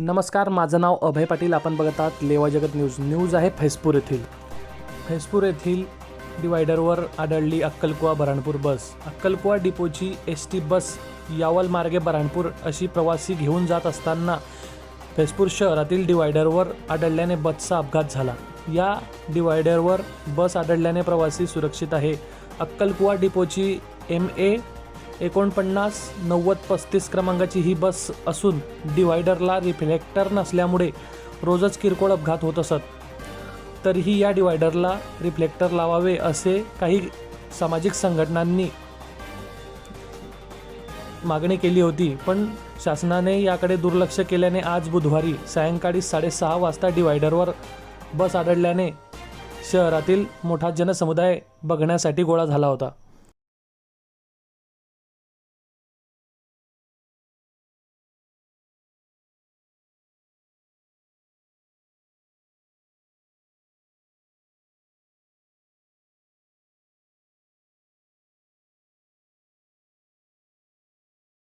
नमस्कार माझं नाव अभय पाटील. आपण बघत आहात लेवा जगत न्यूज. न्यूज आहे फैसपूर येथील. फैसपूर येथील डिवायडरवर आढळली अक्कलकुवा बऱ्हाणपूर बस. अक्कलकुवा डिपोची एस टी बस यावल मार्गे बऱ्हाणपूर अशी प्रवासी घेऊन जात असताना फैसपूर शहरातील डिवायडरवर आढळल्याने बसचा अपघात झाला. या डिवायडरवर बस आढळल्याने प्रवासी सुरक्षित आहे. अक्कलकुवा डिपोची एम ए एकोणपन्नास नव्वद पस्तीस क्रमांकाची ही बस असून डिवायडरला रिफ्लेक्टर नसल्यामुळे रोजच किरकोळ अपघात होत असत. तरीही या डिवायडरला रिफ्लेक्टर लावावे असे काही सामाजिक संघटनांनी मागणी केली होती पण शासनाने याकडे दुर्लक्ष केल्याने आज बुधवारी सायंकाळी साडेसहा वाजता डिवायडरवर बस आढळल्याने शहरातील मोठा जनसमुदाय बघण्यासाठी गोळा झाला होता.